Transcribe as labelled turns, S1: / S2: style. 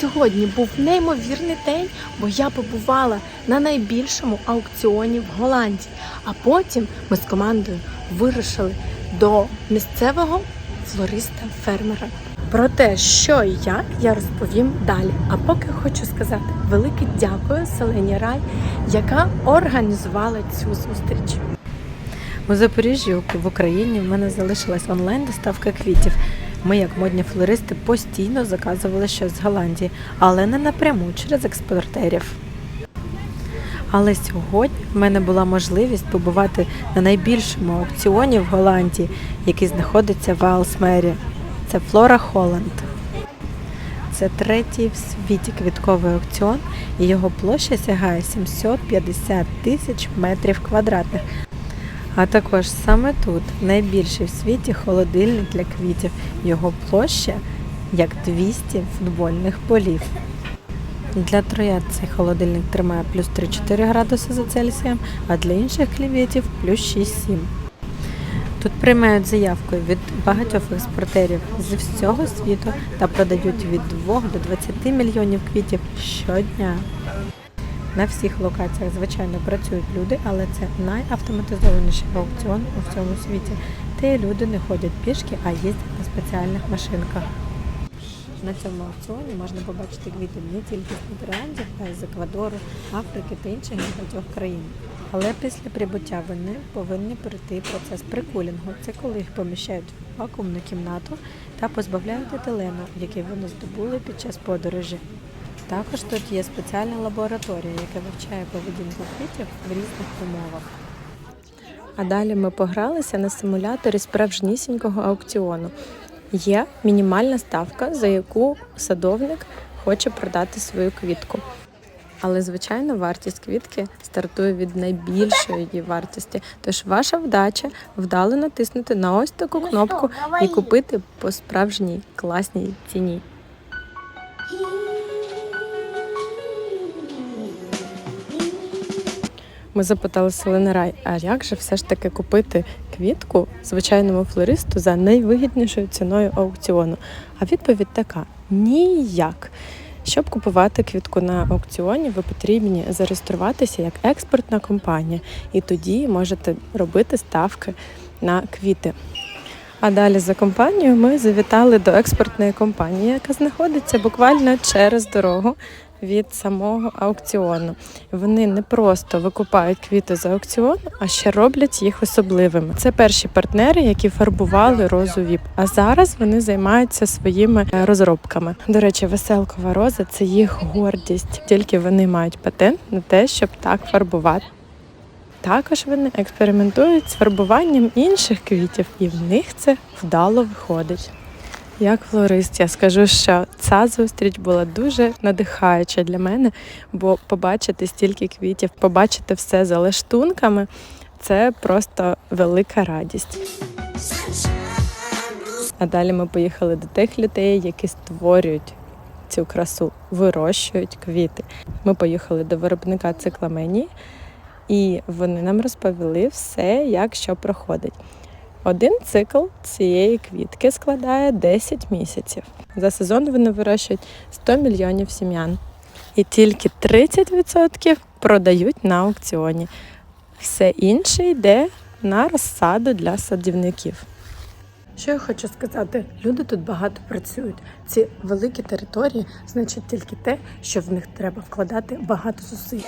S1: Сьогодні був неймовірний день, бо я побувала на найбільшому аукціоні в Голландії. А потім ми з командою вирушили до місцевого флориста-фермера. Про те, що і як, я розповім далі. А поки хочу сказати велике дякую Селені Рай, яка організувала цю зустріч.
S2: У Запоріжжі в Україні в мене залишилась онлайн доставка квітів. Ми, як модні флористи, постійно заказували щось з Голландії, але не напряму через експортерів. Але сьогодні в мене була можливість побувати на найбільшому аукціоні в Голландії, який знаходиться в Алсмері. Це Флора Холланд. Це третій в світі квітковий аукціон, і його площа сягає 750 тисяч метрів квадратних. А також саме тут найбільший в світі холодильник для квітів. Його площа як 200 футбольних полів. Для троянд цей холодильник тримає плюс 3-4 градуси за Цельсієм, а для інших клівітів плюс 6-7. Тут приймають заявку від багатьох експортерів зі всього світу та продають від 2 до 20 мільйонів квітів щодня. На всіх локаціях, звичайно, працюють люди, але це найавтоматизованіший аукціон у всьому світі. Де люди не ходять пішки, а їздять на спеціальних машинках. На цьому аукціоні можна побачити квіти не тільки з Нідерландів, а й з Еквадору, Африки та інших багатьох країн. Але після прибуття вони повинні пройти процес прикулінгу. Це коли їх поміщають в вакуумну кімнату та позбавляють етилену, який вони здобули під час подорожі. Також тут є спеціальна лабораторія, яка вивчає поведінку квітів в різних умовах. А далі ми погралися на симуляторі справжнісінького аукціону. Є мінімальна ставка, за яку садовник хоче продати свою квітку. Але, звичайно, вартість квітки стартує від найбільшої її вартості. Тож ваша вдача вдало натиснути на ось таку кнопку і купити по справжній класній ціні. Ми запитали Селени Рай, а як же все ж таки купити квітку звичайному флористу за найвигіднішою ціною аукціону? А відповідь така: ніяк. Щоб купувати квітку на аукціоні, ви потрібні зареєструватися як експортна компанія, і тоді можете робити ставки на квіти. А далі за компанією ми завітали до експортної компанії, яка знаходиться буквально через дорогу від самого аукціону. Вони не просто викупають квіти з аукціону, а ще роблять їх особливими. Це перші партнери, які фарбували розу віп. А зараз вони займаються своїми е, розробками. До речі, веселкова роза це їх гордість. Тільки вони мають патент на те, щоб так фарбувати. Також вони експериментують з фарбуванням інших квітів, і в них це вдало виходить. Як флорист, я скажу, що ця зустріч була дуже надихаюча для мене, бо побачити стільки квітів, побачити все за лаштунками це просто велика радість. А далі ми поїхали до тих людей, які створюють цю красу, вирощують квіти. Ми поїхали до виробника цикламенії, і вони нам розповіли все, як що проходить. Один цикл цієї квітки складає 10 місяців. За сезон вони вирощують 100 мільйонів сім'ян. І тільки 30% продають на аукціоні. Все інше йде на розсаду для садівників. Що я хочу сказати, люди тут багато працюють. Ці великі території значить тільки те, що в них треба вкладати багато зусиль.